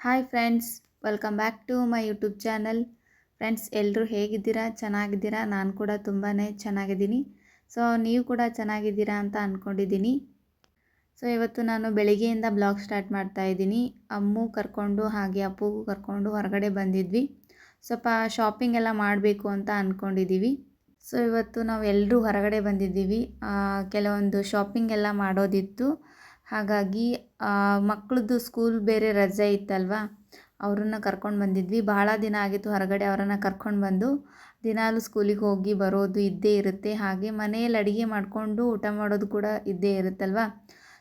Hi friends welcome back to my YouTube channel friends ಎಲ್ಲರೂ ಹೇಗಿದ್ದೀರಾ? ಚೆನ್ನಾಗಿದ್ದೀರಾ? ನಾನು ಕೂಡ ತುಂಬಾ ಚೆನ್ನಾಗಿದ್ದೀನಿ. ಸೊ ನೀವು ಕೂಡ ಚೆನ್ನಾಗಿದ್ದೀರಾ ಅಂತ ಅಂದ್ಕೊಂಡಿದ್ದೀನಿ ಸೊ ಇವತ್ತು ನಾನು ಬೆಳಿಗ್ಗೆಯಿಂದ ಬ್ಲಾಗ್ ಸ್ಟಾರ್ಟ್ ಮಾಡ್ತಾ ಇದ್ದೀನಿ. ಅಮ್ಮು ಕರ್ಕೊಂಡು, ಹಾಗೆ ಅಪ್ಪುಗೂ ಕರ್ಕೊಂಡು ಹೊರಗಡೆ ಬಂದಿದ್ವಿ. ಸ್ವಲ್ಪ ಶಾಪಿಂಗ್ ಎಲ್ಲ ಮಾಡಬೇಕು ಅಂತ ಅಂದ್ಕೊಂಡಿದ್ದೀವಿ ಸೊ ಇವತ್ತು ನಾವು ಎಲ್ಲರೂ ಹೊರಗಡೆ ಬಂದಿದ್ದೀವಿ. ಕೆಲವೊಂದು ಶಾಪಿಂಗ್ ಎಲ್ಲ ಮಾಡೋದಿತ್ತು. ಹಾಗಾಗಿ ಮಕ್ಕಳದ್ದು ಸ್ಕೂಲ್ ಬೇರೆ ರಜೆ ಇತ್ತಲ್ವಾ? ಅವ್ರನ್ನ ಕರ್ಕೊಂಡು ಬಂದಿದ್ವಿ. ಭಾಳ ದಿನ ಆಗಿತ್ತು ಹೊರಗಡೆ ಅವರನ್ನು ಕರ್ಕೊಂಡು ಬಂದು. ದಿನಾಲು ಸ್ಕೂಲಿಗೆ ಹೋಗಿ ಬರೋದು ಇದ್ದೇ ಇರುತ್ತೆ. ಹಾಗೆ ಮನೆಯಲ್ಲಿ ಅಡುಗೆ ಮಾಡಿಕೊಂಡು ಊಟ ಮಾಡೋದು ಕೂಡ ಇದ್ದೇ ಇರುತ್ತಲ್ವ?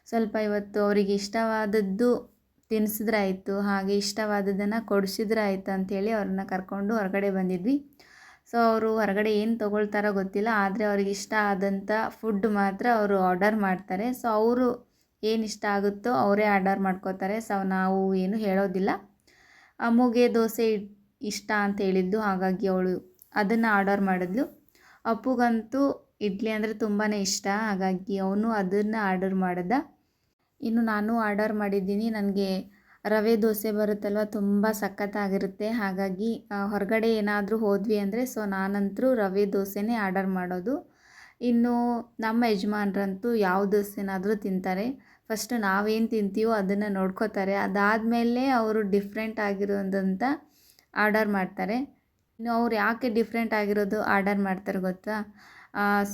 ಸ್ವಲ್ಪ ಇವತ್ತು ಅವರಿಗೆ ಇಷ್ಟವಾದದ್ದು ತಿನ್ನಿಸಿದ್ರೆ ಆಯಿತು ಹಾಗೆ ಇಷ್ಟವಾದದ್ದನ್ನು ಕೊಡಿಸಿದ್ರೆ ಆಯಿತು ಅಂಥೇಳಿ ಅವ್ರನ್ನ ಕರ್ಕೊಂಡು ಹೊರಗಡೆ ಬಂದಿದ್ವಿ. ಸೊ ಅವರು ಹೊರಗಡೆ ಏನು ತೊಗೊಳ್ತಾರೋ ಗೊತ್ತಿಲ್ಲ. ಆದರೆ ಅವ್ರಿಗೆ ಇಷ್ಟ ಆದಂಥ ಫುಡ್ ಮಾತ್ರ ಅವರು ಆರ್ಡರ್ ಮಾಡ್ತಾರೆ. ಸೊ ಅವರು ಏನು ಇಷ್ಟ ಆಗುತ್ತೋ ಅವರೇ ಆರ್ಡರ್ ಮಾಡ್ಕೋತಾರೆ. ಸೊ, ನಾವು ಏನು ಹೇಳೋದಿಲ್ಲ. ಅಮ್ಮುಗೆ ದೋಸೆ ಇಷ್ಟ ಅಂತ ಹೇಳಿದ್ದು, ಹಾಗಾಗಿ ಅವಳು ಅದನ್ನು ಆರ್ಡರ್ ಮಾಡಿದ್ಲು. ಅಪ್ಪುಗಂತೂ ಇಡ್ಲಿ ಅಂದರೆ ತುಂಬಾ ಇಷ್ಟ, ಹಾಗಾಗಿ ಅವನು ಅದನ್ನು ಆರ್ಡರ್ ಮಾಡಿದ. ಇನ್ನು ನಾನು ಆರ್ಡರ್ ಮಾಡಿದ್ದೀನಿ. ನನಗೆ ರವೆ ದೋಸೆ ಬರುತ್ತಲ್ವ, ತುಂಬ ಸಖತ್ತಾಗಿರುತ್ತೆ. ಹಾಗಾಗಿ ಹೊರಗಡೆ ಏನಾದರೂ ಹೋದ್ವಿ ಅಂದರೆ, ಸೊ, ನಾನಂತರೂ ರವೆ ದೋಸೆನೇ ಆರ್ಡರ್ ಮಾಡೋದು. ಇನ್ನು ನಮ್ಮ ಯಜಮಾನ್ರಂತೂ ಯಾವ ದೋಸೆನಾದರೂ ತಿಂತಾರೆ. ಫಸ್ಟ್ ನಾವೇನು ತಿಂತೀವೋ ಅದನ್ನು ನೋಡ್ಕೋತಾರೆ. ಅದಾದಮೇಲೆ ಅವರು ಡಿಫ್ರೆಂಟ್ ಆಗಿರೋದಂತ ಆರ್ಡರ್ ಮಾಡ್ತಾರೆ. ಇನ್ನು ಅವ್ರು ಯಾಕೆ ಡಿಫ್ರೆಂಟ್ ಆಗಿರೋದು ಆರ್ಡರ್ ಮಾಡ್ತಾರೆ ಗೊತ್ತಾ?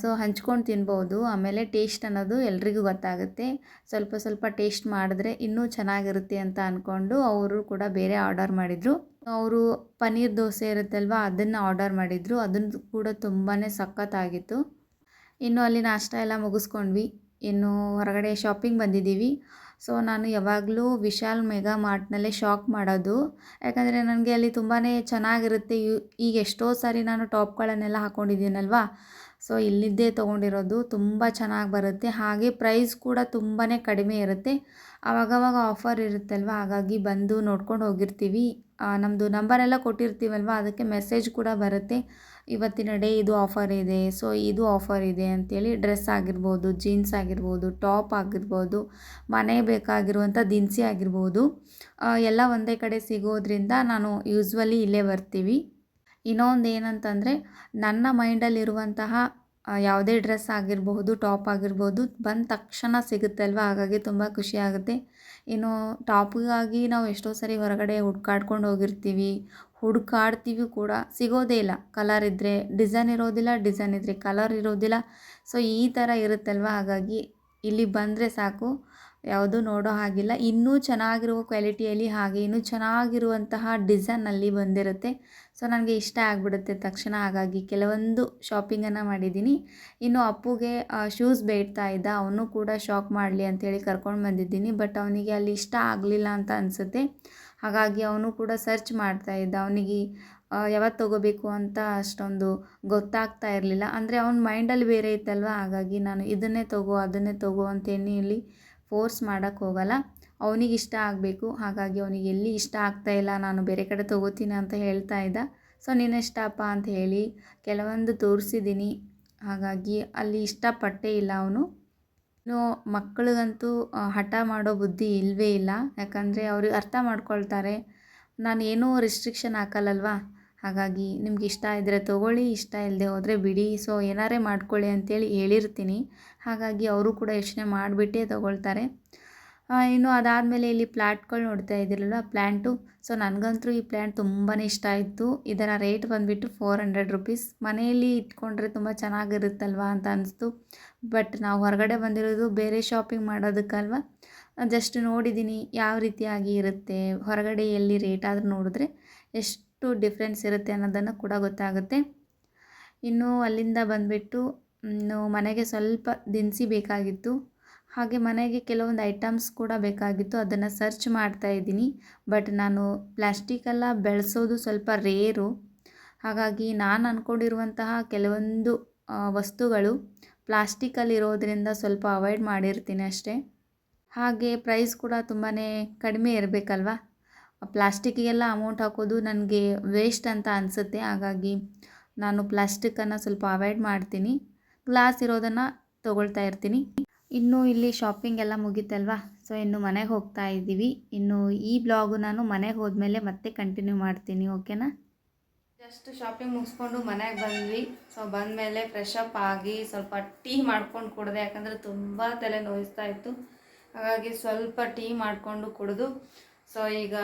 ಸೊ ಹಂಚ್ಕೊಂಡು ತಿನ್ಬೋದು. ಆಮೇಲೆ ಟೇಸ್ಟ್ ಅನ್ನೋದು ಎಲ್ರಿಗೂ ಗೊತ್ತಾಗುತ್ತೆ. ಸ್ವಲ್ಪ ಸ್ವಲ್ಪ ಟೇಸ್ಟ್ ಮಾಡಿದ್ರೆ ಇನ್ನೂ ಚೆನ್ನಾಗಿರುತ್ತೆ ಅಂತ ಅಂದ್ಕೊಂಡು ಅವರು ಕೂಡ ಬೇರೆ ಆರ್ಡರ್ ಮಾಡಿದರು. ಅವರು ಪನ್ನೀರ್ ದೋಸೆ ಇರುತ್ತಲ್ವ, ಅದನ್ನು ಆರ್ಡರ್ ಮಾಡಿದರು. ಅದನ್ನು ಕೂಡ ತುಂಬಾ ಸಖತ್ತಾಗಿತ್ತು. ಇನ್ನು ಅಲ್ಲಿ ನಾಷ್ಟ ಎಲ್ಲ ಮುಗಿಸ್ಕೊಂಡ್ವಿ. ಇನ್ನು ಹೊರಗಡೆ ಶಾಪಿಂಗ್ ಬಂದಿದ್ದೀವಿ. ಸೊ ನಾನು ಯಾವಾಗಲೂ ವಿಶಾಲ್ ಮೆಗಾ ಮಾರ್ಟ್ನಲ್ಲೇ ಶಾಪ್ ಮಾಡೋದು. ಯಾಕಂದರೆ ನನಗೆ ಅಲ್ಲಿ ತುಂಬಾ ಚೆನ್ನಾಗಿರುತ್ತೆ. ಯು, ಈಗ ಎಷ್ಟೋ ಸಾರಿ ನಾನು ಟಾಪ್ಗಳನ್ನೆಲ್ಲ ಹಾಕ್ಕೊಂಡಿದ್ದೀನಲ್ವಾ ಸೊ ಇಲ್ಲಿದ್ದೇ ತೊಗೊಂಡಿರೋದು ತುಂಬ ಚೆನ್ನಾಗಿ ಬರುತ್ತೆ. ಹಾಗೆ ಪ್ರೈಸ್ ಕೂಡ ತುಂಬಾ ಕಡಿಮೆ ಇರುತ್ತೆ. ಆವಾಗವಾಗ ಆಫರ್ ಇರುತ್ತಲ್ವ? ಹಾಗಾಗಿ ಬಂದು ನೋಡ್ಕೊಂಡು ಹೋಗಿರ್ತೀವಿ. ನಮ್ಮದು ನಂಬರೆಲ್ಲ ಕೊಟ್ಟಿರ್ತೀವಲ್ವ? ಅದಕ್ಕೆ ಮೆಸೇಜ್ ಕೂಡ ಬರುತ್ತೆ. ಇವತ್ತಿನ ಡೇ ಇದು ಆಫರ್ ಇದೆ ಸೊ ಇದು ಆಫರ್ ಇದೆ ಅಂತೇಳಿ ಡ್ರೆಸ್ ಆಗಿರ್ಬೋದು ಜೀನ್ಸ್ ಆಗಿರ್ಬೋದು ಟಾಪ್ ಆಗಿರ್ಬೋದು, ಮನೆ ಬೇಕಾಗಿರುವಂಥ ದಿನಸಿ ಆಗಿರ್ಬೋದು ಎಲ್ಲ ಒಂದೇ ಕಡೆ ಸಿಗೋದ್ರಿಂದ ನಾನು ಯೂಸ್ವಲಿ ಇಲ್ಲೇ ಬರ್ತೀವಿ. ಇನ್ನೊಂದು ಏನಂತಂದರೆ ನನ್ನ ಮೈಂಡಲ್ಲಿರುವಂತಹ ಯಾವುದೇ ಡ್ರೆಸ್ ಆಗಿರಬಹುದು ಟಾಪ್ ಆಗಿರ್ಬೋದು ಬಂದ ತಕ್ಷಣ ಸಿಗುತ್ತಲ್ವ? ಹಾಗಾಗಿ ತುಂಬ ಖುಷಿ ಆಗುತ್ತೆ. ಇನ್ನು ಟಾಪ್ಗಾಗಿ ನಾವು ಎಷ್ಟೋ ಸರಿ ಹೊರಗಡೆ ಹುಡ್ಕಾಡ್ಕೊಂಡು ಹೋಗಿರ್ತೀವಿ ಹುಡುಕಾಡ್ತೀವಿ ಕೂಡ. ಸಿಗೋದೇ ಇಲ್ಲ. ಕಲರ್ ಇದ್ದರೆ ಡಿಸೈನ್ ಇರೋದಿಲ್ಲ ಡಿಸೈನ್ ಇದ್ದರೆ ಕಲರ್ ಇರೋದಿಲ್ಲ. ಸೊ ಈ ಥರ ಇರುತ್ತಲ್ವ? ಹಾಗಾಗಿ ಇಲ್ಲಿ ಬಂದರೆ ಸಾಕು. ಯಾವುದೂ ನೋಡೋ ಹಾಗಿಲ್ಲ. ಇನ್ನೂ ಚೆನ್ನಾಗಿರುವ ಕ್ವಾಲಿಟಿಯಲ್ಲಿ ಹಾಗೆ ಇನ್ನೂ ಚೆನ್ನಾಗಿರುವಂತಹ ಡಿಸೈನಲ್ಲಿ ಬಂದಿರುತ್ತೆ. ಸೊ ನನಗೆ ಇಷ್ಟ ಆಗಿಬಿಡುತ್ತೆ ತಕ್ಷಣ. ಹಾಗಾಗಿ ಕೆಲವೊಂದು ಶಾಪಿಂಗನ್ನು ಮಾಡಿದ್ದೀನಿ. ಇನ್ನು ಅಪ್ಪುಗೆ ಶೂಸ್ ಬೇಡ್ತಾ ಇದ್ದ. ಅವನು ಕೂಡ ಶಾಪ್ ಮಾಡಲಿ ಅಂತೇಳಿ ಕರ್ಕೊಂಡು ಬಂದಿದ್ದೀನಿ. ಬಟ್ ಅವನಿಗೆ ಅಲ್ಲಿ ಇಷ್ಟ ಆಗಲಿಲ್ಲ ಅಂತ ಅನಿಸುತ್ತೆ. ಹಾಗಾಗಿ ಅವನು ಕೂಡ ಸರ್ಚ್ ಮಾಡ್ತಾ ಇದ್ದ. ಅವನಿಗೆ ಯಾವತ್ತು ತೊಗೋಬೇಕು ಅಂತ ಅಷ್ಟೊಂದು ಗೊತ್ತಾಗ್ತಾ ಇರಲಿಲ್ಲ. ಅಂದರೆ ಅವನ ಮೈಂಡಲ್ಲಿ ಬೇರೆ ಇತ್ತಲ್ವ? ಹಾಗಾಗಿ ನಾನು ಇದನ್ನೇ ತಗೋ, ಅದನ್ನೇ ತಗೋ ಅಂತೇಳಿ ಇಲ್ಲಿ ಫೋರ್ಸ್ ಮಾಡೋಕ್ಕೆ ಹೋಗಲ್ಲ. ಅವನಿಗೆ ಇಷ್ಟ ಆಗಬೇಕು. ಹಾಗಾಗಿ ಅವನಿಗೆ ಎಲ್ಲಿ ಇಷ್ಟ ಆಗ್ತಾ ಇಲ್ಲ, ನಾನು ಬೇರೆ ಕಡೆ ತೊಗೋತೀನಿ ಅಂತ ಹೇಳ್ತಾ ಇದ್ದ. ಸೊ, ನೀನು ಇಷ್ಟಪ್ಪ ಅಂತ ಹೇಳಿ, ಕೆಲವೊಂದು ತೋರಿಸಿದ್ದೀನಿ. ಹಾಗಾಗಿ ಅಲ್ಲಿ ಇಷ್ಟಪಟ್ಟೇ ಇಲ್ಲ ಅವನು. ಇನ್ನು ಮಕ್ಕಳಿಗಂತೂ ಹಠ ಮಾಡೋ ಬುದ್ಧಿ ಇಲ್ಲವೇ ಇಲ್ಲ. ಯಾಕಂದರೆ ಅವ್ರಿಗೆ ಅರ್ಥ ಮಾಡ್ಕೊಳ್ತಾರೆ. ನಾನು ಏನೂ ರಿಸ್ಟ್ರಿಕ್ಷನ್ ಹಾಕಲ್ಲಲ್ವಾ? ಹಾಗಾಗಿ ನಿಮ್ಗೆ ಇಷ್ಟ ಇದ್ದರೆ ತೊಗೊಳ್ಳಿ, ಇಷ್ಟ ಇಲ್ಲದೆ ಹೋದರೆ ಬಿಡಿ. ಸೊ ಏನಾರೇ ಮಾಡ್ಕೊಳ್ಳಿ ಅಂತೇಳಿ ಹೇಳಿರ್ತೀನಿ. ಹಾಗಾಗಿ ಅವರು ಕೂಡ ಯೋಚನೆ ಮಾಡಿಬಿಟ್ಟೇ ತೊಗೊಳ್ತಾರೆ. ಇನ್ನು ಅದಾದಮೇಲೆ ಇಲ್ಲಿ ಪ್ಲ್ಯಾಟ್ಗಳು ನೋಡ್ತಾ ಇದ್ದೀರಲ್ಲ ಪ್ಲ್ಯಾಂಟು ಸೊ ನನಗಂತೂ ಈ ಪ್ಲ್ಯಾಂಟ್ ತುಂಬಾ ಇಷ್ಟ ಆಯಿತು. ಇದರ ರೇಟ್ ಬಂದುಬಿಟ್ಟು ಫೋರ್ ಹಂಡ್ರೆಡ್ ರುಪೀಸ್ ಮನೆಯಲ್ಲಿ ಇಟ್ಕೊಂಡ್ರೆ ತುಂಬ ಚೆನ್ನಾಗಿರುತ್ತಲ್ವಾ ಅಂತ ಅನಿಸ್ತು. ಬಟ್ ನಾವು ಹೊರಗಡೆ ಬಂದಿರೋದು ಬೇರೆ ಶಾಪಿಂಗ್ ಮಾಡೋದಕ್ಕಲ್ವ? ಜಸ್ಟ್ ನೋಡಿದ್ದೀನಿ ಯಾವ ರೀತಿಯಾಗಿ ಇರುತ್ತೆ, ಹೊರಗಡೆ ಎಲ್ಲಿ ರೇಟ್ ಆದರೂ ನೋಡಿದ್ರೆ ಎಷ್ಟು ಡಿಫ್ರೆನ್ಸ್ ಇರುತ್ತೆ ಅನ್ನೋದನ್ನು ಕೂಡ ಗೊತ್ತಾಗುತ್ತೆ. ಇನ್ನು ಅಲ್ಲಿಂದ ಬಂದುಬಿಟ್ಟು ಮನೆಗೆ ಸ್ವಲ್ಪ ದಿನಸಿ ಬೇಕಾಗಿತ್ತು. ಹಾಗೆ ಮನೆಗೆ ಕೆಲವೊಂದು ಐಟಮ್ಸ್ ಕೂಡ ಬೇಕಾಗಿತ್ತು, ಅದನ್ನು ಸರ್ಚ್ ಮಾಡ್ತಾ ಇದ್ದೀನಿ. ಬಟ್ ನಾನು ಪ್ಲ್ಯಾಸ್ಟಿಕ್ಕೆಲ್ಲ ಬೆಳೆಸೋದು ಸ್ವಲ್ಪ ರೇರು ಹಾಗಾಗಿ ನಾನು ಅಂದ್ಕೊಂಡಿರುವಂತಹ ಕೆಲವೊಂದು ವಸ್ತುಗಳು ಪ್ಲಾಸ್ಟಿಕಲ್ಲಿ ಇರೋದ್ರಿಂದ ಸ್ವಲ್ಪ ಅವಾಯ್ಡ್ ಮಾಡಿರ್ತೀನಿ ಅಷ್ಟೇ. ಹಾಗೆ ಪ್ರೈಸ್ ಕೂಡ ತುಂಬಾ ಕಡಿಮೆ ಇರಬೇಕಲ್ವ? ಪ್ಲಾಸ್ಟಿಕ್ಗೆಲ್ಲ ಅಮೌಂಟ್ ಹಾಕೋದು ನನಗೆ ವೇಸ್ಟ್ ಅಂತ ಅನಿಸುತ್ತೆ. ಹಾಗಾಗಿ ನಾನು ಪ್ಲಾಸ್ಟಿಕ್ಕನ್ನು ಸ್ವಲ್ಪ ಅವಾಯ್ಡ್ ಮಾಡ್ತೀನಿ. ಗ್ಲಾಸ್ ಇರೋದನ್ನು ತೊಗೊಳ್ತಾ ಇರ್ತೀನಿ. ಇನ್ನು ಇಲ್ಲಿ ಶಾಪಿಂಗ್ ಎಲ್ಲ ಮುಗೀತಲ್ವಾ? ಸೊ, ಇನ್ನು ಮನೆಗೆ ಹೋಗ್ತಾ ಇದ್ದೀವಿ. ಇನ್ನು ಈ ಬ್ಲಾಗು ನಾನು ಮನೆಗೆ ಹೋದ್ಮೇಲೆ ಮತ್ತೆ ಕಂಟಿನ್ಯೂ ಮಾಡ್ತೀನಿ, ಓಕೆನಾ? ಜಸ್ಟ್ ಶಾಪಿಂಗ್ ಮುಗಿಸ್ಕೊಂಡು ಮನೆಗೆ ಬಂದ್ವಿ. ಸೊ ಬಂದಮೇಲೆ ಫ್ರೆಶ್ ಅಪ್ ಆಗಿ ಸ್ವಲ್ಪ ಟೀ ಮಾಡ್ಕೊಂಡು ಕುಡಿದೆ. ಯಾಕಂದರೆ ತುಂಬ ತಲೆ ನೋಯಿಸ್ತಾ ಇತ್ತು. ಹಾಗಾಗಿ ಸ್ವಲ್ಪ ಟೀ ಮಾಡಿಕೊಂಡು ಕುಡಿದು. ಸೊ ಈಗ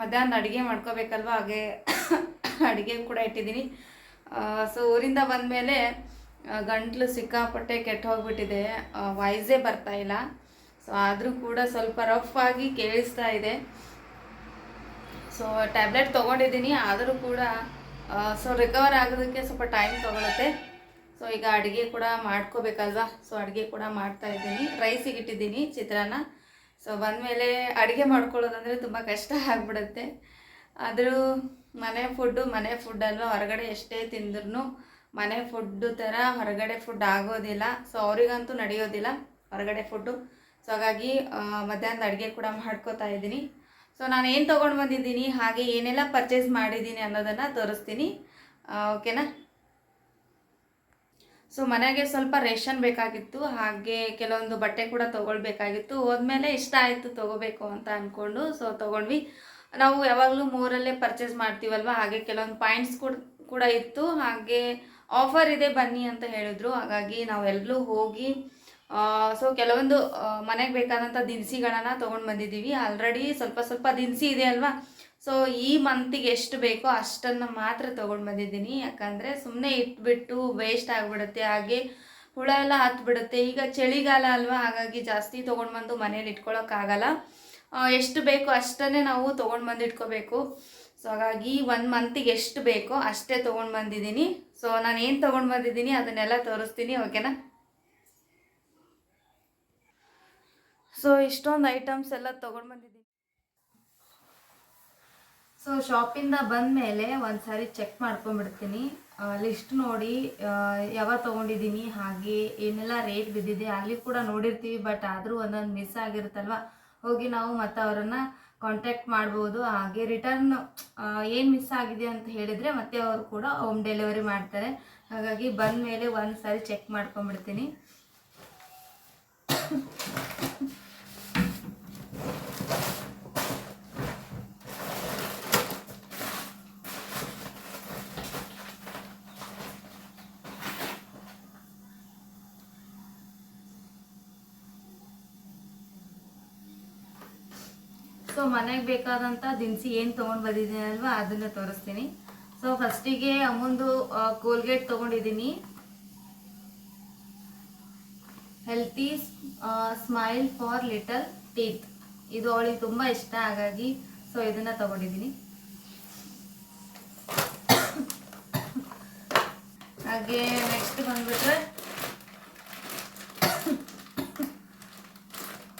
ಮಧ್ಯಾಹ್ನ ಅಡುಗೆ ಮಾಡ್ಕೋಬೇಕಲ್ವ? ಹಾಗೆ ಅಡುಗೆ ಕೂಡ ಇಟ್ಟಿದ್ದೀನಿ. ಸೊ ಊರಿಂದ ಬಂದಮೇಲೆ ಗಂಟ್ಲು ಸಿಕ್ಕಾಪಟ್ಟೆ ಕೆಟ್ಟು ಹೋಗ್ಬಿಟ್ಟಿದೆ. ವಾಯ್ಸೇ ಇಲ್ಲ. ಸೊ ಆದರೂ ಕೂಡ ಸ್ವಲ್ಪ ರಫ್ ಆಗಿ ಕೇಳಿಸ್ತಾ ಇದೆ. ಸೊ ಟ್ಯಾಬ್ಲೆಟ್ ತೊಗೊಂಡಿದ್ದೀನಿ. ಆದರೂ ಕೂಡ ಸೊ ರಿಕವರ್ ಆಗೋದಕ್ಕೆ ಸ್ವಲ್ಪ ಟೈಮ್ ತೊಗೊಳುತ್ತೆ. ಸೊ ಈಗ ಅಡುಗೆ ಕೂಡ ಮಾಡ್ಕೋಬೇಕಲ್ವಾ? ಸೊ ಅಡುಗೆ ಕೂಡ ಮಾಡ್ತಾ ಇದ್ದೀನಿ. ರೈಸಿಗೆ ಇಟ್ಟಿದ್ದೀನಿ, ಚಿತ್ರಾನ್ನ. ಸೊ ಬಂದಮೇಲೆ ಅಡುಗೆ ಮಾಡ್ಕೊಳ್ಳೋದಂದರೆ ತುಂಬ ಕಷ್ಟ ಆಗ್ಬಿಡುತ್ತೆ. ಆದರೂ ಮನೆ ಫುಡ್ಡು ಮನೆ ಫುಡ್ ಅಲ್ವಾ? ಹೊರಗಡೆ ಎಷ್ಟೇ ತಿಂದ್ರೂ ಮನೆ ಫುಡ್ಡು ಥರ ಹೊರಗಡೆ ಫುಡ್ ಆಗೋದಿಲ್ಲ. ಸೊ ಅವರಿಗಂತೂ ನಡೆಯೋದಿಲ್ಲ ಹೊರಗಡೆ ಫುಡ್ಡು ಸೊ ಹಾಗಾಗಿ ಮಧ್ಯಾಹ್ನದ ಅಡುಗೆ ಕೂಡ ಮಾಡ್ಕೋತಾ ಇದ್ದೀನಿ. ಸೊ ನಾನು ಏನು ತೊಗೊಂಡು ಬಂದಿದ್ದೀನಿ, ಹಾಗೆ ಏನೆಲ್ಲ ಪರ್ಚೇಸ್ ಮಾಡಿದ್ದೀನಿ ಅನ್ನೋದನ್ನು ತೋರಿಸ್ತೀನಿ. ಓಕೆನಾ ಸೊ ಮನೆಗೆ ಸ್ವಲ್ಪ ರೇಷನ್ ಬೇಕಾಗಿತ್ತು, ಹಾಗೆ ಕೆಲವೊಂದು ಬಟ್ಟೆ ಕೂಡ ತೊಗೊಳ್ಬೇಕಾಗಿತ್ತು. ಹೋದ್ಮೇಲೆ ಇಷ್ಟ ಆಯಿತು ತೊಗೋಬೇಕು ಅಂತ ಅಂದ್ಕೊಂಡು ಸೊ ತೊಗೊಂಡ್ವಿ. ನಾವು ಯಾವಾಗಲೂ ಮೂರಲ್ಲೇ ಪರ್ಚೇಸ್ ಮಾಡ್ತೀವಲ್ವ, ಹಾಗೆ ಕೆಲವೊಂದು ಪಾಯಿಂಟ್ಸ್ ಕೂಡ ಕೂಡ ಇತ್ತು. ಹಾಗೆ ಆಫರ್ ಇದೆ ಬನ್ನಿ ಅಂತ ಹೇಳಿದ್ರು. ಹಾಗಾಗಿ ನಾವೆಲ್ಲರೂ ಹೋಗಿ ಸೊ ಕೆಲವೊಂದು ಮನೆಗೆ ಬೇಕಾದಂಥ ದಿನಸಿಗಳನ್ನ ತೊಗೊಂಡು ಬಂದಿದ್ದೀವಿ. ಆಲ್ರೆಡಿ ಸ್ವಲ್ಪ ಸ್ವಲ್ಪ ದಿನಸಿ ಇದೆ ಅಲ್ವಾ? ಸೊ ಈ ಮಂತಿಗೆ ಎಷ್ಟು ಬೇಕೋ ಅಷ್ಟನ್ನು ಮಾತ್ರ ತೊಗೊಂಡು ಬಂದಿದ್ದೀನಿ. ಯಾಕಂದರೆ ಸುಮ್ಮನೆ ಇಟ್ಬಿಟ್ಟು ವೇಸ್ಟ್ ಆಗಿಬಿಡುತ್ತೆ. ಹಾಗೆ ಹುಳ ಎಲ್ಲ ಹತ್ಬಿಡುತ್ತೆ. ಈಗ ಚಳಿಗಾಲ ಅಲ್ವಾ? ಹಾಗಾಗಿ ಜಾಸ್ತಿ ತೊಗೊಂಡು ಬಂದು ಮನೇಲಿ ಇಟ್ಕೊಳ್ಳೋಕ್ಕಾಗಲ್ಲ ಎಷ್ಟು ಬೇಕೋ ಅಷ್ಟನ್ನೇ ನಾವು ತೊಗೊಂಡು ಬಂದು ಇಟ್ಕೋಬೇಕು. ಸೊ ಹಾಗಾಗಿ ಒಂದು ಮಂತಿಗೆ ಎಷ್ಟು ಬೇಕೋ ಅಷ್ಟೇ ತೊಗೊಂಡು ಬಂದಿದ್ದೀನಿ. ಸೊ ನಾನು ಏನು ತೊಗೊಂಡು ಬಂದಿದ್ದೀನಿ ಅದನ್ನೆಲ್ಲ ತೋರಿಸ್ತೀನಿ ಓಕೆನಾ ಸೊ ಇಷ್ಟೊಂದು ಐಟಮ್ಸ್ ಎಲ್ಲ ತೊಗೊಂಡು ಬಂದಿದ್ದೀನಿ. ಸೊ ಶಾಪಿಂದ ಬಂದಮೇಲೆ ಒಂದು ಸಾರಿ ಚೆಕ್ ಮಾಡ್ಕೊಂಡ್ಬಿಡ್ತೀನಿ ಲಿಸ್ಟ್ ನೋಡಿ ಯಾವಾಗ ತೊಗೊಂಡಿದ್ದೀನಿ, ಹಾಗೆ ಏನೆಲ್ಲ ರೇಟ್ ಬಿದ್ದಿದೆ, ಅಲ್ಲಿ ಕೂಡ ನೋಡಿರ್ತೀವಿ ಬಟ್ ಆದರೂ ಒಂದೊಂದು ಮಿಸ್ ಆಗಿರುತ್ತಲ್ವ? ಹೋಗಿ ನಾವು ಮತ್ತೆ ಅವರನ್ನು ಕಾಂಟ್ಯಾಕ್ಟ್ ಮಾಡ್ಬೋದು. ಹಾಗೆ ರಿಟರ್ನ್ ಏನು ಮಿಸ್ ಆಗಿದೆ ಅಂತ ಹೇಳಿದರೆ ಮತ್ತೆ ಅವರು ಕೂಡ ಹೋಮ್ ಡೆಲಿವರಿ ಮಾಡ್ತಾರೆ. ಹಾಗಾಗಿ ಬಂದ ಮೇಲೆ ಒಂದು ಸಾರಿ ಚೆಕ್ ಮಾಡ್ಕೊಂಡ್ಬಿಡ್ತೀನಿ. ಸೊ ಮನೆಗೆ ಬೇಕಾದಂಥ ದಿನಸಿ ಏನು ತೊಗೊಂಡು ಅಲ್ವಾ, ಅದನ್ನು ತೋರಿಸ್ತೀನಿ. ಸೊ ಫಸ್ಟಿಗೆ ಅಮ್ಮಂದು ಕೋಲ್ಗೇಟ್ ತೊಗೊಂಡಿದ್ದೀನಿ. Healthy smile for little teeth ಇದು ಅವಳಿಗೆ ತುಂಬ ಇಷ್ಟ, ಹಾಗಾಗಿ ಸೊ ಇದನ್ನು ತಗೊಂಡಿದ್ದೀನಿ. ಹಾಗೆ ನೆಕ್ಸ್ಟ್ ಬಂದ್ಬಿಟ್ರೆ,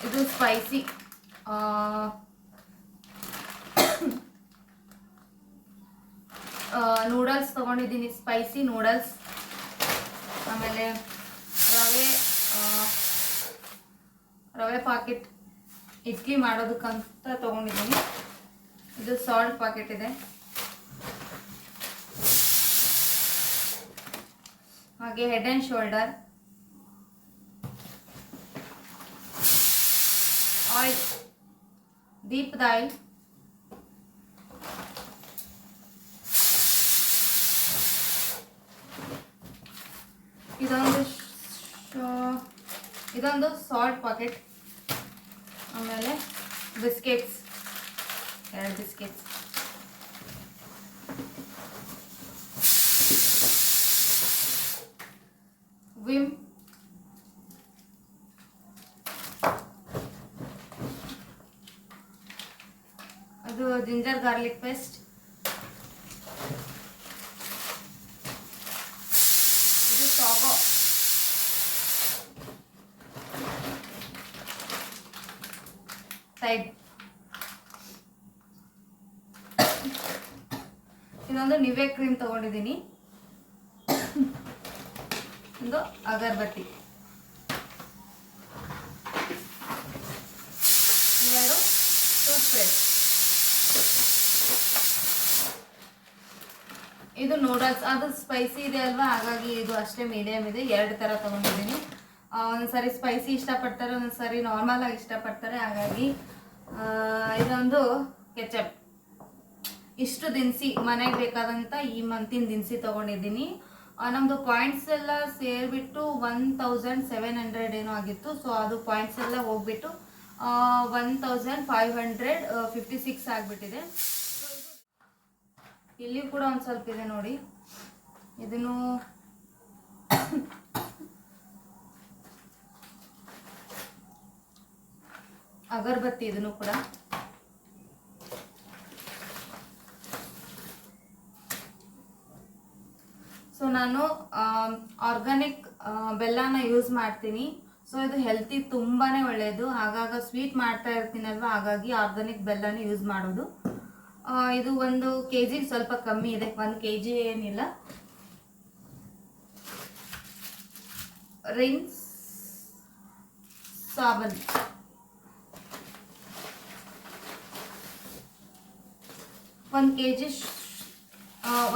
ಇದು ಸ್ಪೈಸಿ ನೂಡಲ್ಸ್ ತೊಗೊಂಡಿದ್ದೀನಿ ಸ್ಪೈಸಿ ನೂಡಲ್ಸ್ ಆಮೇಲೆ ರವೆ ರವೆ ಪಾಕೆಟ್ ಇಡ್ಲಿ ಮಾಡೋದಕ್ಕಂತ ತೊಗೊಂಡಿದ್ದೀನಿ. ಇದು ಸಾಲ್ಟ್ ಪಾಕೆಟ್ ಇದೆ. ಹಾಗೆ ಹೆಡ್ ಆ್ಯಂಡ್ ಶೋಲ್ಡರ್ ಆಯಿಲ್ ದೀಪದ ಆಯಿಲ್ ಇದೊಂದು ಇದೊಂದು ಸಾಲ್ಟ್ ಪಾಕೆಟ್ ಆಮೇಲೆ ಬಿಸ್ಕೆಟ್ಸ್ ಎರಡು ಬಿಸ್ಕೆಟ್ಸ್ ವಿಮ್ ಅದು ಜಿಂಜರ್ ಗಾರ್ಲಿಕ್ ಪೇಸ್ಟ್ ಇದು ಸಾಗೋ ಸೈಡ್ ಇದೊಂದು ನಿವೆ ಕ್ರೀಮ್ ತಗೊಂಡಿದ್ದೀನಿ. ಒಂದು ಅಗರಬತ್ತಿ. ಇವೆರಡು ಟೂತ್ ಇದು ನೂಡಲ್ಸ್ ಅದು ಸ್ಪೈಸಿ ಇದೆ ಅಲ್ವಾ? ಹಾಗಾಗಿ ಇದು ಅಷ್ಟೇ ಮೀಡಿಯಮ್ ಇದೆ. ಎರಡು ಥರ ತೊಗೊಂಡಿದ್ದೀನಿ. ಒಂದೊಂದ್ಸರಿ ಸ್ಪೈಸಿ ಇಷ್ಟಪಡ್ತಾರೆ ಒಂದೊಂದ್ಸರಿ ನಾರ್ಮಲ್ ಆಗಿ ಇಷ್ಟಪಡ್ತಾರೆ. ಹಾಗಾಗಿ ಇದೊಂದು ಕೆಚಪ್ ಇಷ್ಟು ದಿನಸಿ, ಮನೆಗೆ ಬೇಕಾದಂಥ ಈ ಮಂತಿನ ದಿನಸಿ ತೊಗೊಂಡಿದ್ದೀನಿ. ನಮ್ಮದು ಪಾಯಿಂಟ್ಸ್ ಎಲ್ಲ ಸೇರಿಬಿಟ್ಟು ಒನ್ ತೌಸಂಡ್ ಸೆವೆನ್ ಹಂಡ್ರೆಡ್ ಏನೋ ಆಗಿತ್ತು. ಸೊ ಅದು ಪಾಯಿಂಟ್ಸ್ ಎಲ್ಲ ಹೋಗ್ಬಿಟ್ಟು one thousand five hundred fifty six ಆಗಿಬಿಟ್ಟಿದೆ. ಇಲ್ಲಿ ಕೂಡ ಒಂದು ಸ್ವಲ್ಪ ಇದೆ ನೋಡಿ. ಇದನ್ನು ಅಗರಬತ್ತಿ ಇದನ್ನು ಕೂಡ. ಸೊ ನಾನು ಆರ್ಗಾನಿಕ್ ಬೆಲ್ಲನ ಯೂಸ್ ಮಾಡ್ತೀನಿ. ಸೊ ಇದು ಹೆಲ್ತಿ ತುಂಬಾ ಒಳ್ಳೆಯದು ಆಗಾಗ ಸ್ವೀಟ್ ಮಾಡ್ತಾ ಇರ್ತೀನಲ್ವಾ? ಹಾಗಾಗಿ ಆರ್ಗಾನಿಕ್ ಬೆಲ್ಲನ ಯೂಸ್ ಮಾಡೋದು. ಇದು ಒಂದು ಕೆ ಜಿ ಸ್ವಲ್ಪ ಕಮ್ಮಿ ಇದೆ. ಒಂದು ಕೆ ಜಿ ಏನಿಲ್ಲ. ರಿನ್ಸ್ ಸಾಬನ್. ಒಂದು ಕೆ ಜಿ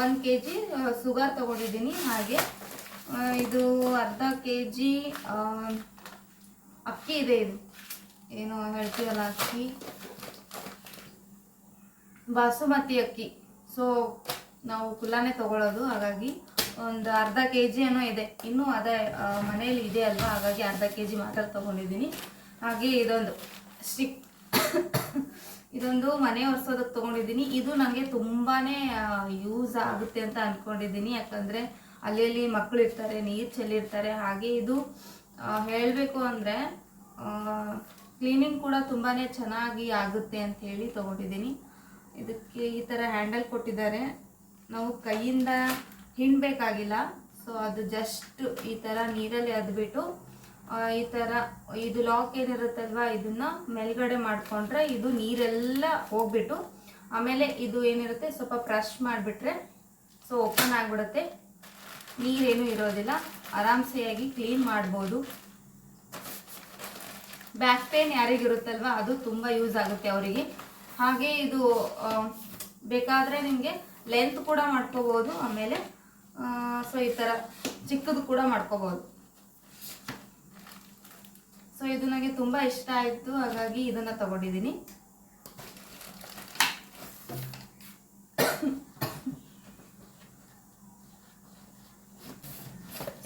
ಒಂದು ಕೆ ಜಿ ಸುಗರ್ ತೊಗೊಂಡಿದ್ದೀನಿ. ಹಾಗೆ ಇದು ಅರ್ಧ ಕೆ ಜಿ ಅಕ್ಕಿ ಇದೆ ಇದು. ಏನು ಹೇಳ್ತೀವಲ್ಲ ಅಕ್ಕಿ? ಬಾಸುಮತಿ ಅಕ್ಕಿ. ಸೊ ನಾವು ಕುಲ್ಲಾನೇ ತಗೊಳ್ಳೋದು ಹಾಗಾಗಿ, ಒಂದು ಅರ್ಧ ಕೆ ಜಿ ಏನೋ ಇದೆ. ಇನ್ನೂ ಅದೇ ಮನೆಯಲ್ಲಿ ಇದೆ ಅಲ್ವಾ? ಹಾಗಾಗಿ ಅರ್ಧ ಕೆ ಜಿ ಮಾತ್ರ ತೊಗೊಂಡಿದ್ದೀನಿ. ಹಾಗೆ ಇದೊಂದು. ಸ್ಟಿಕ್ ಇದೊಂದು ಮನೆ ಒರೆಸೋದಕ್ಕೆ ತೊಗೊಂಡಿದ್ದೀನಿ. ಇದು ನನಗೆ ತುಂಬಾ ಯೂಸ್ ಆಗುತ್ತೆ ಅಂತ ಅಂದ್ಕೊಂಡಿದ್ದೀನಿ ಯಾಕಂದರೆ ಅಲ್ಲಿ ಅಲ್ಲಿ ಮಕ್ಕಳು ಇರ್ತಾರೆ, ನೀರು ಚೆಲ್ಲಿರ್ತಾರೆ ಹಾಗೆ ಇದು ಹೇಳಬೇಕು ಅಂದರೆ ಕ್ಲೀನಿಂಗ್ ಕೂಡ ತುಂಬಾ ಚೆನ್ನಾಗಿ ಆಗುತ್ತೆ ಅಂತ ಹೇಳಿ ತೊಗೊಂಡಿದ್ದೀನಿ. ಇದಕ್ಕೆ ಈ ಥರ ಹ್ಯಾಂಡಲ್ ಕೊಟ್ಟಿದ್ದಾರೆ. ನಾವು ಕೈಯಿಂದ ಹಿಂಡಬೇಕಾಗಿಲ್ಲ. ಸೊ ಅದು ಜಸ್ಟ್ ಈ ಥರ ನೀರಲ್ಲಿ ಅದ್ಬಿಟ್ಟು ಈ ಥರ ಇದು ಲಾಕ್ ಏನಿರುತ್ತಲ್ವಾ, ಇದನ್ನ ಮೇಲ್ಗಡೆ ಮಾಡಿಕೊಂಡ್ರೆ ಇದು ನೀರೆಲ್ಲ ಹೋಗ್ಬಿಟ್ಟು, ಆಮೇಲೆ ಇದು ಏನಿರುತ್ತೆ, ಸ್ವಲ್ಪ ಫ್ರೆಶ್ ಮಾಡಿಬಿಟ್ರೆ ಸೊ ಓಪನ್ ಆಗಿಬಿಡುತ್ತೆ. ನೀರೇನು ಇರೋದಿಲ್ಲ, ಆರಾಮ್ಸೆಯಾಗಿ ಕ್ಲೀನ್ ಮಾಡ್ಬೋದು. ಬ್ಯಾಕ್ ಪೇನ್ ಯಾರಿಗಿರುತ್ತಲ್ವ, ಅದು ತುಂಬ ಯೂಸ್ ಆಗುತ್ತೆ ಅವರಿಗೆ. ಹಾಗೆ ಇದು ಬೇಕಾದರೆ ನಿಮಗೆ ಲೆಂತ್ ಕೂಡ ಮಾಡ್ಕೋಬೋದು, ಆಮೇಲೆ ಸೊ ಈ ಥರ ಚಿಕ್ಕದು ಕೂಡ ಮಾಡ್ಕೋಬೋದು. ಸೊ ಇದು ನನಗೆ ತುಂಬ ಇಷ್ಟ ಆಯಿತು, ಹಾಗಾಗಿ ಇದನ್ನು ತಗೊಂಡಿದ್ದೀನಿ.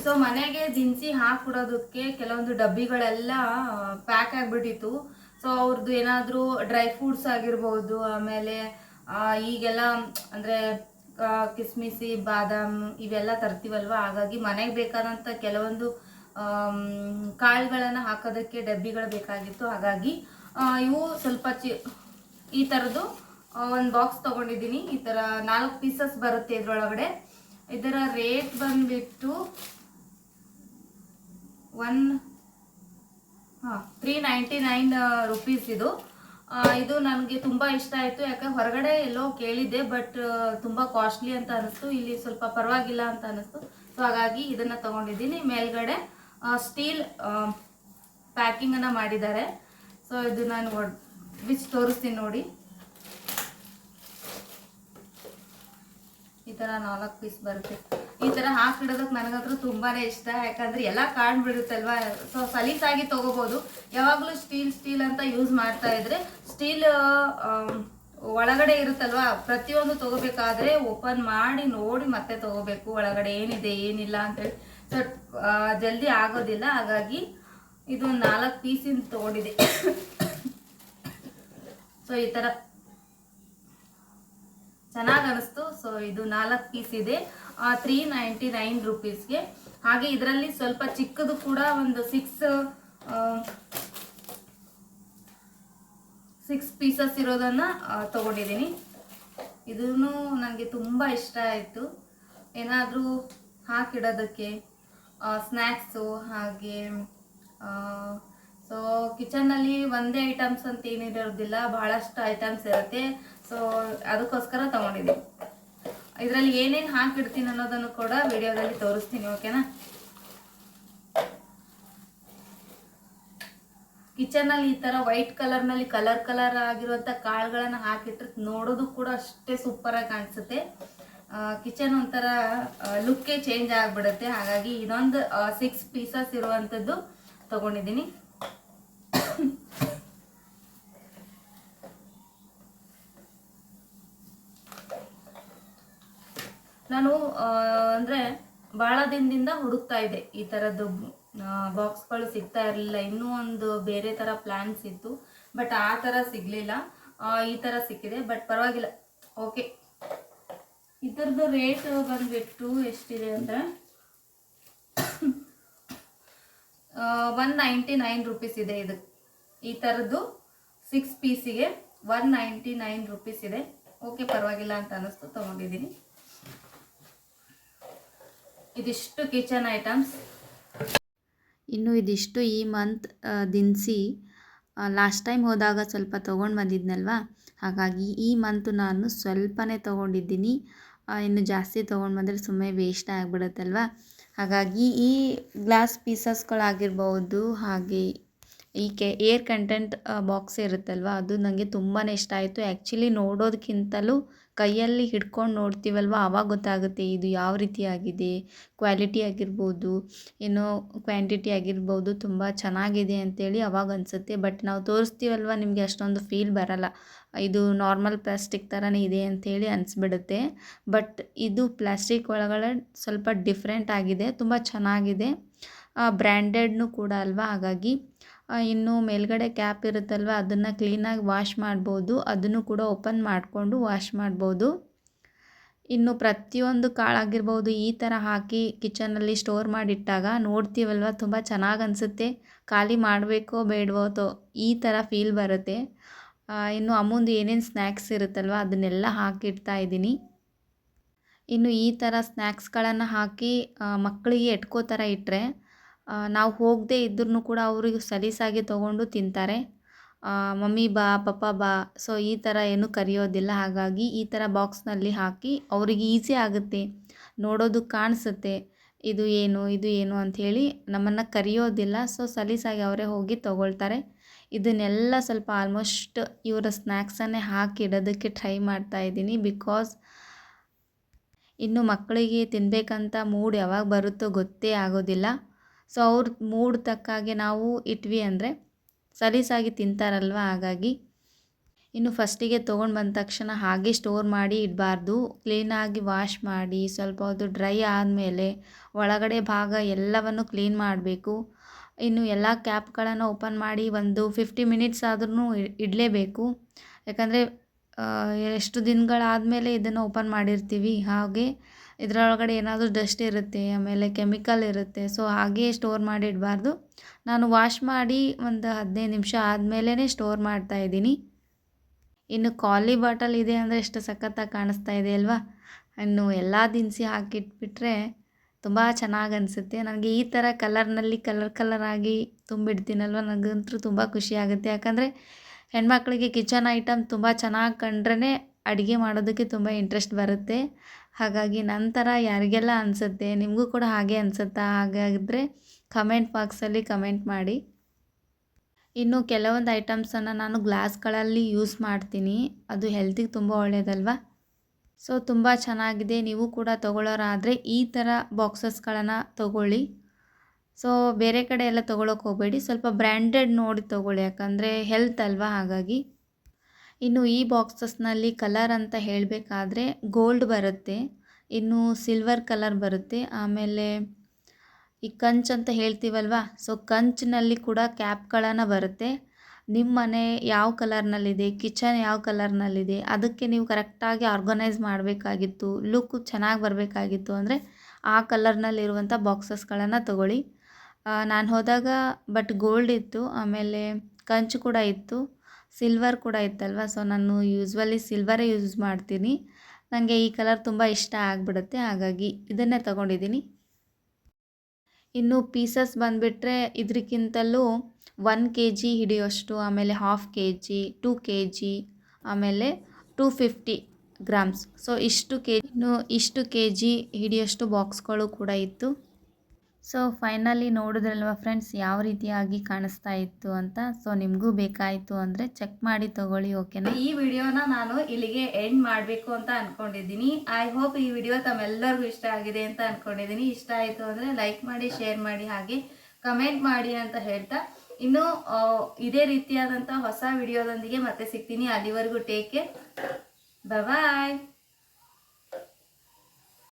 ಸೊ ಮನೆಗೆ ದಿನಸಿ ಹಾಕ್ಬಿಡೋದಕ್ಕೆ ಕೆಲವೊಂದು ಡಬ್ಬಿಗಳೆಲ್ಲ ಪ್ಯಾಕ್ ಆಗಿಬಿಟ್ಟಿತ್ತು. ಸೊ ಅವ್ರದ್ದು ಏನಾದರೂ ಡ್ರೈ ಫ್ರೂಟ್ಸ್ ಆಗಿರ್ಬೋದು, ಆಮೇಲೆ ಈಗೆಲ್ಲ, ಅಂದರೆ ಕಿಸ್ಮಿಸಿ, ಬಾದಾಮ್, ಇವೆಲ್ಲ ತರ್ತೀವಲ್ವ? ಹಾಗಾಗಿ ಮನೆಗೆ ಬೇಕಾದಂಥ ಕೆಲವೊಂದು ಕಾಳುಗಳನ್ನು ಹಾಕೋದಕ್ಕೆ ಡಬ್ಬಿಗಳು ಬೇಕಾಗಿತ್ತು. ಹಾಗಾಗಿ ಇವು ಸ್ವಲ್ಪ ಚಿ, ಈ ಥರದ್ದು ಒಂದು ಬಾಕ್ಸ್ ತೊಗೊಂಡಿದ್ದೀನಿ. ಈ ಥರ ನಾಲ್ಕು ಪೀಸಸ್ ಬರುತ್ತೆ ಇದರೊಳಗಡೆ. ಇದರ ರೇಟ್ ಬಂದುಬಿಟ್ಟು ಒನ್ ಹಾಂ ತ್ರೀ ನೈಂಟಿ ನೈನ್ ರುಪೀಸ್ ಇದು. ಇದು ನನಗೆ ತುಂಬ ಇಷ್ಟ ಆಯಿತು. ಯಾಕೆ ಹೊರಗಡೆ ಎಲ್ಲೋ ಕೇಳಿದ್ದೆ ಬಟ್ ತುಂಬ ಕಾಸ್ಟ್ಲಿ ಅಂತ ಅನಿಸ್ತು. ಇಲ್ಲಿ ಸ್ವಲ್ಪ ಪರವಾಗಿಲ್ಲ ಅಂತ ಅನಿಸ್ತು. ಸೊ ಹಾಗಾಗಿ ಇದನ್ನು ತಗೊಂಡಿದ್ದೀನಿ. ಮೇಲ್ಗಡೆ ಸ್ಟೀಲ್ ಪ್ಯಾಕಿಂಗನ್ನು ಮಾಡಿದ್ದಾರೆ. ಸೊ ಇದು ನಾನು ವಿಚ್ ತೋರಿಸ್ತೀನಿ ನೋಡಿ. ಈ ಥರ ನಾಲ್ಕು ಪೀಸ್ ಬರುತ್ತೆ. ಈ ಥರ ಹಾಕಿಡೋದಕ್ಕೆ ನನಗಂತೂ ತುಂಬಾನೇ ಇಷ್ಟ. ಯಾಕಂದ್ರೆ ಎಲ್ಲ ಕಾಣ್ಬಿಡುತ್ತಲ್ವಾ? ಸೊ ಸಲೀಸಾಗಿ ತಗೋಬಹುದು ಯಾವಾಗಲೂ ಸ್ಟೀಲ್ ಸ್ಟೀಲ್ ಅಂತ ಯೂಸ್ ಮಾಡ್ತಾ ಇದ್ರೆ ಸ್ಟೀಲ್ ಒಳಗಡೆ ಇರುತ್ತಲ್ವಾ? ಪ್ರತಿಯೊಂದು ತಗೋಬೇಕಾದ್ರೆ ಓಪನ್ ಮಾಡಿ ನೋಡಿ ಮತ್ತೆ ತಗೋಬೇಕು. ಒಳಗಡೆ ಏನಿದೆ, ಏನಿಲ್ಲ ಅಂತೇಳಿ. ಜಲ್ದಿ ಆಗೋದಿಲ್ಲ. ಹಾಗಾಗಿ ಇದು ನಾಲ್ಕು ಪೀಸಿಂದ ತಗೊಂಡಿದೆ. ಸೊ ಈ ಥರ ಚೆನ್ನಾಗಿ ಅನಿಸ್ತು. ಸೊ ಇದು ನಾಲ್ಕು ಪೀಸ್ ಇದೆ. ತ್ರೀ ನೈಂಟಿ ನೈನ್ ರುಪೀಸ್ಗೆ. ಹಾಗೆ ಇದರಲ್ಲಿ ಸ್ವಲ್ಪ ಚಿಕ್ಕದು ಕೂಡ ಒಂದು ಸಿಕ್ಸ್ ಸಿಕ್ಸ್ ಪೀಸಸ್ ಇರೋದನ್ನ ತಗೊಂಡಿದ್ದೀನಿ. ಇದೂ ನನಗೆ ತುಂಬ ಇಷ್ಟ ಆಯಿತು. ಏನಾದರೂ ಹಾಕಿಡೋದಕ್ಕೆ. ಸ್ನ್ಯಾಕ್ಸು ಹಾಗೆ ಸೊ ಕಿಚನ್ನಲ್ಲಿ ಒಂದೇ ಐಟಮ್ಸ್ ಅಂತ ಏನಿರೋದಿಲ್ಲ, ಬಹಳಷ್ಟು ಐಟಮ್ಸ್ ಇರುತ್ತೆ. ಸೊ ಅದಕ್ಕೋಸ್ಕರ ತೊಗೊಂಡಿದ್ದೀನಿ. ಇದರಲ್ಲಿ ಏನೇನು ಹಾಕಿಡ್ತೀನಿ ಅನ್ನೋದನ್ನು ಕೂಡ ವಿಡಿಯೋದಲ್ಲಿ ತೋರಿಸ್ತೀನಿ ಓಕೆನಾ ಕಿಚನಲ್ಲಿ ಈ ಥರ ವೈಟ್ ಕಲರ್ನಲ್ಲಿ ಕಲರ್ ಕಲರ್ ಆಗಿರುವಂಥ ಕಾಳುಗಳನ್ನು ಹಾಕಿಟ್ರೆ ನೋಡೋದು ಕೂಡ ಅಷ್ಟೇ ಸೂಪರಾಗಿ ಕಾಣಿಸುತ್ತೆ. ಕಿಚನ್ ಒಂಥರ ಲುಕ್ಕೇ ಚೇಂಜ್ ಆಗಿಬಿಡುತ್ತೆ. ಹಾಗಾಗಿ ಇದೊಂದು ಸಿಕ್ಸ್ ಪೀಸಸ್ ಇರುವಂಥದ್ದು ತಗೊಂಡಿದ್ದೀನಿ. ನಾನು ಅಂದರೆ ಭಾಳ ದಿನದಿಂದ ಹುಡುಕ್ತಾ ಇದ್ದೆ ಈ ಥರದ್ದು ಬಾಕ್ಸ್ಗಳು ಸಿಗ್ತಾ ಇರಲಿಲ್ಲ. ಇನ್ನೂ ಒಂದು ಬೇರೆ ಥರ ಪ್ಲ್ಯಾನ್ಸ್ ಇತ್ತು. ಬಟ್ ಆ ಥರ ಸಿಗಲಿಲ್ಲ. ಈ ಥರ ಸಿಕ್ಕಿದೆ. ಬಟ್ ಪರವಾಗಿಲ್ಲ. ಓಕೆ ಇದ್ರದ್ದು ರೇಟ್ ಬಂದ್ಬಿಟ್ಟು ಎಷ್ಟಿದೆ ಅಂದರೆ ಒನ್ ನೈಂಟಿ ನೈನ್ ರುಪೀಸ್ ಇದೆ ಇದು. ಈ ಥರದ್ದು ಸಿಕ್ಸ್ ಪೀಸಿಗೆ ಒನ್ ನೈಂಟಿ ನೈನ್ ರುಪೀಸ್ ಇದೆ. ಓಕೆ ಪರವಾಗಿಲ್ಲ ಅಂತ ಅನ್ನಿಸ್ತು, ತೊಗೊಂಡಿದ್ದೀನಿ. ಇದಿಷ್ಟು ಕಿಚನ್ ಐಟಮ್ಸ್ ಇನ್ನು ಇದಿಷ್ಟು ಈ ಮಂತ್ ದಿನಸಿ ಲಾಸ್ಟ್ ಟೈಮ್ ಹೋದಾಗ ಸ್ವಲ್ಪ ತೊಗೊಂಡು ಬಂದಿದ್ನಲ್ವಾ? ಹಾಗಾಗಿ ಈ ಮಂತು ನಾನು ಸ್ವಲ್ಪನೇ ತೊಗೊಂಡಿದ್ದೀನಿ. ಇನ್ನು ಜಾಸ್ತಿ ತೊಗೊಂಡು ಬಂದರೆ ಸುಮ್ಮನೆ ವೇಸ್ಟ್ ಆಗಿಬಿಡುತ್ತಲ್ವ? ಹಾಗಾಗಿ ಈ ಗ್ಲಾಸ್ ಪೀಸಸ್ಗಳಾಗಿರ್ಬೋದು ಹಾಗೆ ಈ ಕೆ ಏರ್ ಕಂಟೆಂಟ್ ಬಾಕ್ಸ್ ಇರುತ್ತಲ್ವ, ಅದು ನನಗೆ ತುಂಬಾ ಇಷ್ಟ ಆಯಿತು. ಆ್ಯಕ್ಚುಲಿ ನೋಡೋದಕ್ಕಿಂತಲೂ ಕೈಯಲ್ಲಿ ಹಿಡ್ಕೊಂಡು ನೋಡ್ತೀವಲ್ವ ಆವಾಗ ಗೊತ್ತಾಗುತ್ತೆ ಇದು ಯಾವ ರೀತಿಯಾಗಿದೆ ಕ್ವಾಲಿಟಿ ಆಗಿರ್ಬೋದು, ಏನೋ ಕ್ವಾಂಟಿಟಿ ಆಗಿರ್ಬೋದು, ತುಂಬ ಚೆನ್ನಾಗಿದೆ ಅಂತೇಳಿ ಅವಾಗ ಅನಿಸುತ್ತೆ. ಬಟ್ ನಾವು ತೋರಿಸ್ತೀವಲ್ವ, ನಿಮಗೆ ಅಷ್ಟೊಂದು ಫೀಲ್ ಬರಲ್ಲ. ಇದು ನಾರ್ಮಲ್ ಪ್ಲಾಸ್ಟಿಕ್ ಥರನೇ ಇದೆ ಅಂಥೇಳಿ ಅನಿಸ್ಬಿಡುತ್ತೆ. ಬಟ್ ಇದು ಪ್ಲಾಸ್ಟಿಕ್ ಒಳಗಡೆ ಸ್ವಲ್ಪ ಡಿಫ್ರೆಂಟ್ ಆಗಿದೆ, ತುಂಬ ಚೆನ್ನಾಗಿದೆ. ಬ್ರ್ಯಾಂಡೆಡ್ನು ಕೂಡ ಅಲ್ವಾ? ಹಾಗಾಗಿ ಇನ್ನು ಮೇಲ್ಗಡೆ ಕ್ಯಾಪ್ ಇರುತ್ತಲ್ವ? ಅದನ್ನು ಕ್ಲೀನಾಗಿ ವಾಶ್ ಮಾಡ್ಬೋದು. ಅದನ್ನು ಕೂಡ ಓಪನ್ ಮಾಡಿಕೊಂಡು ವಾಶ್ ಮಾಡ್ಬೋದು. ಇನ್ನು ಪ್ರತಿಯೊಂದು ಕಾಳಾಗಿರ್ಬೋದು ಈ ಥರ ಹಾಕಿ ಕಿಚನಲ್ಲಿ ಸ್ಟೋರ್ ಮಾಡಿಟ್ಟಾಗ ನೋಡ್ತೀವಲ್ವ? ತುಂಬ ಚೆನ್ನಾಗಿ ಅನಿಸುತ್ತೆ. ಖಾಲಿ ಮಾಡಬೇಕೋ ಬೇಡವೋ ತೋ, ಈ ಥರ ಫೀಲ್ ಬರುತ್ತೆ. ಇನ್ನು ಅಮ್ಮಂದು ಏನೇನು ಸ್ನ್ಯಾಕ್ಸ್ ಇರುತ್ತಲ್ವ, ಅದನ್ನೆಲ್ಲ ಹಾಕಿಡ್ತಾ ಇದ್ದೀನಿ. ಇನ್ನು ಈ ಥರ ಸ್ನ್ಯಾಕ್ಸ್ಗಳನ್ನು ಹಾಕಿ ಮಕ್ಕಳಿಗೆ ಎಟ್ಕೋ ಥರ ಇಟ್ಟರೆ ನಾವು ಹೋಗದೇ ಇದ್ರೂ ಕೂಡ ಅವರು ಸಲೀಸಾಗಿ ತೊಗೊಂಡು ತಿಂತಾರೆ. ಮಮ್ಮಿ ಬಾ, ಪಪ್ಪ ಬಾ, ಸೊ ಈ ಥರ ಏನು ಕರೆಯೋದಿಲ್ಲ. ಹಾಗಾಗಿ ಈ ಥರ ಬಾಕ್ಸ್ನಲ್ಲಿ ಹಾಕಿ ಅವರಿಗೆ ಈಸಿ ಆಗುತ್ತೆ. ನೋಡೋದು ಕಾಣಿಸುತ್ತೆ. ಇದು ಏನು ಇದು ಏನು ಅಂಥೇಳಿ ನಮ್ಮನ್ನು ಕರೆಯೋದಿಲ್ಲ. ಸೊ ಸಲೀಸಾಗಿ ಅವರೇ ಹೋಗಿ ತೊಗೊಳ್ತಾರೆ. ಇದನ್ನೆಲ್ಲ ಸ್ವಲ್ಪ ಆಲ್ಮೋಸ್ಟ್ ಇವರ ಸ್ನ್ಯಾಕ್ಸನ್ನೇ ಹಾಕಿಡೋದಕ್ಕೆ ಟ್ರೈ ಮಾಡ್ತಾ ಇದ್ದೀನಿ ಬಿಕಾಸ್ ಇನ್ನು ಮಕ್ಕಳಿಗೆ ತಿನ್ನಬೇಕಂತ ಮೂಡ್ ಯಾವಾಗ ಬರುತ್ತೋ ಗೊತ್ತೇ ಆಗೋದಿಲ್ಲ. ಸೊ ಅವ್ರ ಮೂಡ್ ತಕ್ಕಾಗೆ ನಾವು ಇಟ್ವಿ ಅಂದರೆ ಸಲೀಸಾಗಿ ತಿಂತಾರಲ್ವ ಹಾಗಾಗಿ. ಇನ್ನು ಫಸ್ಟಿಗೆ ತೊಗೊಂಡು ಬಂದ ತಕ್ಷಣ ಹಾಗೆ ಸ್ಟೋರ್ ಮಾಡಿ ಇಡಬಾರ್ದು. ಕ್ಲೀನಾಗಿ ವಾಶ್ ಮಾಡಿ ಸ್ವಲ್ಪ ಹೊತ್ತು ಡ್ರೈ ಆದಮೇಲೆ ಒಳಗಡೆ ಭಾಗ ಎಲ್ಲವನ್ನು ಕ್ಲೀನ್ ಮಾಡಬೇಕು. ಇನ್ನು ಎಲ್ಲ ಕ್ಯಾಪ್ಗಳನ್ನು ಓಪನ್ ಮಾಡಿ ಒಂದು ಫಿಫ್ಟಿ ಮಿನಿಟ್ಸ್ ಆದ್ರೂ ಇಡಲೇಬೇಕು. ಯಾಕಂದರೆ ಎಷ್ಟು ದಿನಗಳಾದಮೇಲೆ ಇದನ್ನು ಓಪನ್ ಮಾಡಿರ್ತೀವಿ, ಹಾಗೆ ಇದರೊಳಗಡೆ ಏನಾದರೂ ಡಸ್ಟ್ ಇರುತ್ತೆ, ಆಮೇಲೆ ಕೆಮಿಕಲ್ ಇರುತ್ತೆ, ಸೊ ಹಾಗೆಯೇ ಸ್ಟೋರ್ ಮಾಡಿ ಇಡಬಾರ್ದು ನಾನು ವಾಶ್ ಮಾಡಿ ಒಂದು ಹದಿನೈದು ನಿಮಿಷ ಆದಮೇಲೇ ಸ್ಟೋರ್ ಮಾಡ್ತಾ ಇದ್ದೀನಿ. ಇನ್ನು ಕಾಲಿ ಬಾಟಲ್ ಇದೆ ಅಂದರೆ ಎಷ್ಟು ಸಖತ್ತಾಗಿ ಕಾಣಿಸ್ತಾ ಇದೆ ಅಲ್ವಾ? ಇನ್ನು ಎಲ್ಲ ದಿನಸಿ ಹಾಕಿಟ್ಬಿಟ್ರೆ ತುಂಬ ಚೆನ್ನಾಗಿ ಅನಿಸುತ್ತೆ. ನನಗೆ ಈ ಥರ ಕಲರ್ನಲ್ಲಿ ಕಲರ್ ಕಲರ್ ಆಗಿ ತುಂಬಿಡ್ತೀನಲ್ವ? ನನಗಂತೂ ತುಂಬ ಖುಷಿ ಆಗುತ್ತೆ. ಯಾಕಂದರೆ ಹೆಣ್ಮಕ್ಳಿಗೆ ಕಿಚನ್ ಐಟಮ್ ತುಂಬ ಚೆನ್ನಾಗಿ ಕಂಡ್ರೇ ಅಡುಗೆ ಮಾಡೋದಕ್ಕೆ ತುಂಬ ಇಂಟ್ರೆಸ್ಟ್ ಬರುತ್ತೆ. ಹಾಗಾಗಿ ನನ್ನ ಥರ ಯಾರಿಗೆಲ್ಲ ಅನಿಸುತ್ತೆ, ನಿಮಗೂ ಕೂಡ ಹಾಗೆ ಅನಿಸುತ್ತಾ? ಹಾಗಾದರೆ ಕಮೆಂಟ್ ಬಾಕ್ಸಲ್ಲಿ ಕಮೆಂಟ್ ಮಾಡಿ. ಇನ್ನು ಕೆಲವೊಂದು ಐಟಮ್ಸನ್ನು ನಾನು ಗ್ಲಾಸ್ಗಳಲ್ಲಿ ಯೂಸ್ ಮಾಡ್ತೀನಿ. ಅದು ಹೆಲ್ತಿಗೆ ತುಂಬ ಒಳ್ಳೆಯದಲ್ವಾ ಸೊ ತುಂಬ ಚೆನ್ನಾಗಿದೆ, ನೀವು ಕೂಡ ತೊಗೊಳ್ಳೋರಾದರೆ ಈ ಥರ ಬಾಕ್ಸಸ್ಗಳನ್ನು ತೊಗೊಳ್ಳಿ. ಸೊ ಬೇರೆ ಕಡೆ ಎಲ್ಲ ತೊಗೊಳಕ್ಕೆ ಹೋಗಬೇಡಿ, ಸ್ವಲ್ಪ ಬ್ರ್ಯಾಂಡೆಡ್ ನೋಡಿ ತೊಗೊಳ್ಳಿ, ಯಾಕಂದರೆ ಹೆಲ್ತ್ ಅಲ್ವಾ ಹಾಗಾಗಿ. ಇನ್ನು ಈ ಬಾಕ್ಸಸ್ನಲ್ಲಿ ಕಲರ್ ಅಂತ ಹೇಳಬೇಕಾದ್ರೆ ಗೋಲ್ಡ್ ಬರುತ್ತೆ, ಇನ್ನು ಸಿಲ್ವರ್ ಕಲರ್ ಬರುತ್ತೆ, ಆಮೇಲೆ ಈ ಕಂಚ್ ಅಂತ ಹೇಳ್ತೀವಲ್ವಾ, ಸೊ ಕಂಚಿನಲ್ಲಿ ಕೂಡ ಕ್ಯಾಪ್ಗಳನ್ನು ಬರುತ್ತೆ. ನಿಮ್ಮ ಮನೆ ಯಾವ ಕಲರ್ನಲ್ಲಿದೆ, ಕಿಚನ್ ಯಾವ ಕಲರ್ನಲ್ಲಿದೆ, ಅದಕ್ಕೆ ನೀವು ಕರೆಕ್ಟಾಗಿ ಆರ್ಗನೈಸ್ ಮಾಡಬೇಕಾಗಿತ್ತು ಲುಕ್ ಚೆನ್ನಾಗಿ ಬರಬೇಕಾಗಿತ್ತು ಅಂದರೆ ಆ ಕಲರ್ನಲ್ಲಿರುವಂಥ ಬಾಕ್ಸಸ್ಗಳನ್ನು ತಗೊಳ್ಳಿ. ನಾನು ಹೋದಾಗ ಬಟ್ ಗೋಲ್ಡ್ ಇತ್ತು, ಆಮೇಲೆ ಕಂಚು ಕೂಡ ಇತ್ತು, ಸಿಲ್ವರ್ ಕೂಡ ಇತ್ತಲ್ವ? ಸೊ, ನಾನು ಯೂಸ್ವಲಿ ಸಿಲ್ವರೇ ಯೂಸ್ ಮಾಡ್ತೀನಿ. ನನಗೆ ಈ ಕಲರ್ ತುಂಬ ಇಷ್ಟ ಆಗಿಬಿಡುತ್ತೆ, ಹಾಗಾಗಿ ಇದನ್ನೇ ತಗೊಂಡಿದ್ದೀನಿ. ಇನ್ನು ಪೀಸಸ್ ಬಂದುಬಿಟ್ರೆ ಇದಕ್ಕಿಂತಲೂ ಒನ್ ಕೆ ಜಿ ಹಿಡಿಯೋಷ್ಟು, ಆಮೇಲೆ half K G two K G ಆಮೇಲೆ ಟೂ ಫಿಫ್ಟಿ ಗ್ರಾಮ್ಸ್ ಸೊ ಇಷ್ಟು ಕೆ ಇಷ್ಟು ಕೆ ಜಿ ಹಿಡಿಯೋಷ್ಟು ಬಾಕ್ಸ್ಗಳು ಕೂಡ ಇತ್ತು. ಸೊ ಫೈನಲಿ ನೋಡಿದ್ರಲ್ವ ಫ್ರೆಂಡ್ಸ್ ಯಾವ ರೀತಿಯಾಗಿ ಕಾಣಿಸ್ತಾ ಇತ್ತು ಅಂತ? ಸೊ ನಿಮಗೂ ಬೇಕಾಯಿತು ಅಂದರೆ ಚೆಕ್ ಮಾಡಿ ತಗೊಳ್ಳಿ ಓಕೆನಾ ಈ ವಿಡಿಯೋನ ನಾನು ಇಲ್ಲಿಗೆ ಎಂಡ್ ಮಾಡಬೇಕು ಅಂತ ಅಂದ್ಕೊಂಡಿದ್ದೀನಿ ಐ ಹೋಪ್ ಈ ವಿಡಿಯೋ ತಮ್ಮೆಲ್ಲರಿಗೂ ಇಷ್ಟ ಆಗಿದೆ ಅಂತ ಅಂದ್ಕೊಂಡಿದ್ದೀನಿ ಇಷ್ಟ ಆಯಿತು ಅಂದರೆ ಲೈಕ್ ಮಾಡಿ ಶೇರ್ ಮಾಡಿ, ಹಾಗೆ ಕಮೆಂಟ್ ಮಾಡಿ ಅಂತ ಹೇಳ್ತಾ ಇನ್ನು ಇದೇ ರೀತಿಯಾದಂಥ ಹೊಸ ವಿಡಿಯೋದೊಂದಿಗೆ ಮತ್ತೆ ಸಿಗ್ತೀನಿ. ಅಲ್ಲಿವರೆಗೂ ಟೇಕ್ ಕೇರ್ ಬಾಯ್